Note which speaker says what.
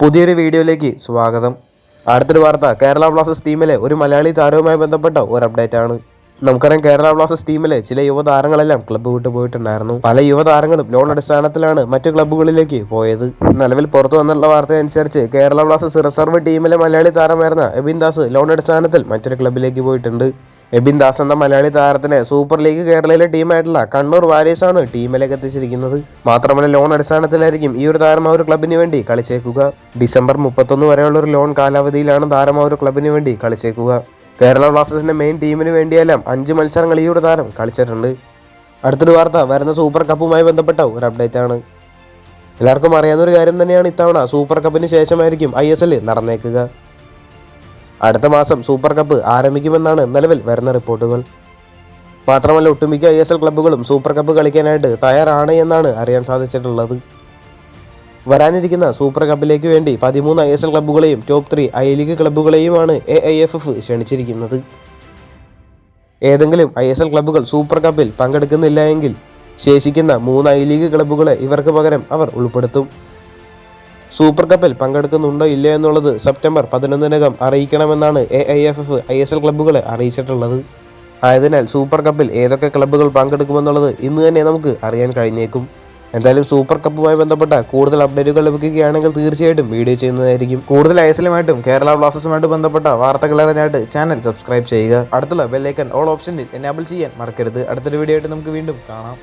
Speaker 1: പുതിയൊരു വീഡിയോയിലേക്ക് സ്വാഗതം. അടുത്തൊരു വാർത്ത കേരള ബ്ലാസ്റ്റേഴ്സ് ടീമിലെ ഒരു മലയാളി താരവുമായി ബന്ധപ്പെട്ട ഒരു അപ്ഡേറ്റ് ആണ്. നമുക്കറിയാം കേരള ബ്ലാസ്റ്റേഴ്സ് ടീമിലെ ചില യുവതാരങ്ങളെല്ലാം ക്ലബ്ബ് വിട്ടു പോയിട്ടുണ്ടായിരുന്നു. പല യുവതാരങ്ങളും ലോൺ അടിസ്ഥാനത്തിലാണ് മറ്റു ക്ലബ്ബുകളിലേക്ക് പോയത്. നിലവിൽ പുറത്തു വന്നുള്ള വാർത്ത അനുസരിച്ച് കേരള ബ്ലാസ്റ്റേഴ്സ് റിസർവ് ടീമിലെ മലയാളി താരമായിരുന്ന എബിൻ ദാസ് ലോൺ അടിസ്ഥാനത്തിൽ മറ്റൊരു ക്ലബ്ബിലേക്ക് പോയിട്ടുണ്ട്. എബിൻ ദാസ് എന്ന മലയാളി താരത്തിനെ സൂപ്പർ ലീഗ് കേരളയിലെ ടീമായിട്ടുള്ള കണ്ണൂർ വാരിയേഴ്സാണ് ടീമിലേക്ക് എത്തിച്ചിരിക്കുന്നത്. മാത്രമല്ല ലോൺ അടിസ്ഥാനത്തിലായിരിക്കും ഈ ഒരു താരം ആ ഒരു ക്ലബിന് വേണ്ടി കളിച്ചേക്കുക. ഡിസംബർ മുപ്പത്തൊന്ന് വരെയുള്ള ഒരു ലോൺ കാലാവധിയിലാണ് താരം ആ ഒരു ക്ലബിന് വേണ്ടി കളിച്ചേക്കുക. കേരള ബ്ലാസ്റ്റേഴ്സിന്റെ മെയിൻ ടീമിന് വേണ്ടിയെല്ലാം അഞ്ച് മത്സരങ്ങൾ ഈ ഒരു താരം കളിച്ചിട്ടുണ്ട്. അടുത്തൊരു വാർത്ത വരുന്ന സൂപ്പർ കപ്പുമായി ബന്ധപ്പെട്ട ഒരു അപ്ഡേറ്റ് ആണ്. എല്ലാവർക്കും അറിയാവുന്ന ഒരു കാര്യം തന്നെയാണ് ഇത്തവണ സൂപ്പർ കപ്പിന് ശേഷമായിരിക്കും ഐ എസ് എൽ നടന്നേക്കുക. അടുത്ത മാസം സൂപ്പർ കപ്പ് ആരംഭിക്കുമെന്നാണ് നിലവിൽ വരുന്ന റിപ്പോർട്ടുകൾ. മാത്രമല്ല ഒട്ടുമിക്ക ഐ എസ് എൽ ക്ലബ്ബുകളും സൂപ്പർ കപ്പ് കളിക്കാനായിട്ട് തയ്യാറാണ് എന്നാണ് അറിയാൻ സാധിച്ചിട്ടുള്ളത്. വരാനിരിക്കുന്ന സൂപ്പർ കപ്പിലേക്ക് വേണ്ടി പതിമൂന്ന് ഐ എസ് എൽ ക്ലബ്ബുകളെയും ടോപ്പ് ത്രീ ഐ ലീഗ് ക്ലബ്ബുകളെയുമാണ് എ ഐ എഫ് എഫ് ക്ഷണിച്ചിരിക്കുന്നത്. ഏതെങ്കിലും ഐ എസ് എൽ ക്ലബ്ബുകൾ സൂപ്പർ കപ്പിൽ പങ്കെടുക്കുന്നില്ല എങ്കിൽ ശേഷിക്കുന്ന മൂന്ന് ഐ ലീഗ് ക്ലബ്ബുകളെ ഇവർക്ക് പകരം അവർ ഉൾപ്പെടുത്തും. സൂപ്പർ കപ്പിൽ പങ്കെടുക്കുന്നുണ്ടോ ഇല്ല എന്നുള്ളത് സെപ്റ്റംബർ പതിനൊന്നിനകം അറിയിക്കണമെന്നാണ് A I F F I S L ക്ലബ്ബുകളെ അറിയിച്ചിട്ടുള്ളത്. ആയതിനാൽ സൂപ്പർ കപ്പിൽ ഏതൊക്കെ ക്ലബ്ബുകൾ പങ്കെടുക്കുമെന്നുള്ളത് ഇന്ന് തന്നെ നമുക്ക് അറിയാൻ കഴിഞ്ഞേക്കും. എന്തായാലും സൂപ്പർ കപ്പുമായി ബന്ധപ്പെട്ട കൂടുതൽ അപ്ഡേറ്റുകൾ ലഭിക്കുകയാണെങ്കിൽ തീർച്ചയായിട്ടും വീഡിയോ ചെയ്യുന്നതായിരിക്കും. കൂടുതൽ ഐസലുമായിട്ടും കേരള ബ്ലാസ്റ്റേഴ്സുമായിട്ട് ബന്ധപ്പെട്ട വാർത്തകൾ അറിഞ്ഞായിട്ട് ചാനൽ സബ്സ്ക്രൈബ് ചെയ്യുക. അടുത്തുള്ള ബെല്ലൈക്കൺ ഓൾ ഓപ്ഷനിൽ എനാബിൾ ചെയ്യാൻ മറക്കരുത്. അടുത്തൊരു വീഡിയോ ആയിട്ട് നമുക്ക് വീണ്ടും കാണാം.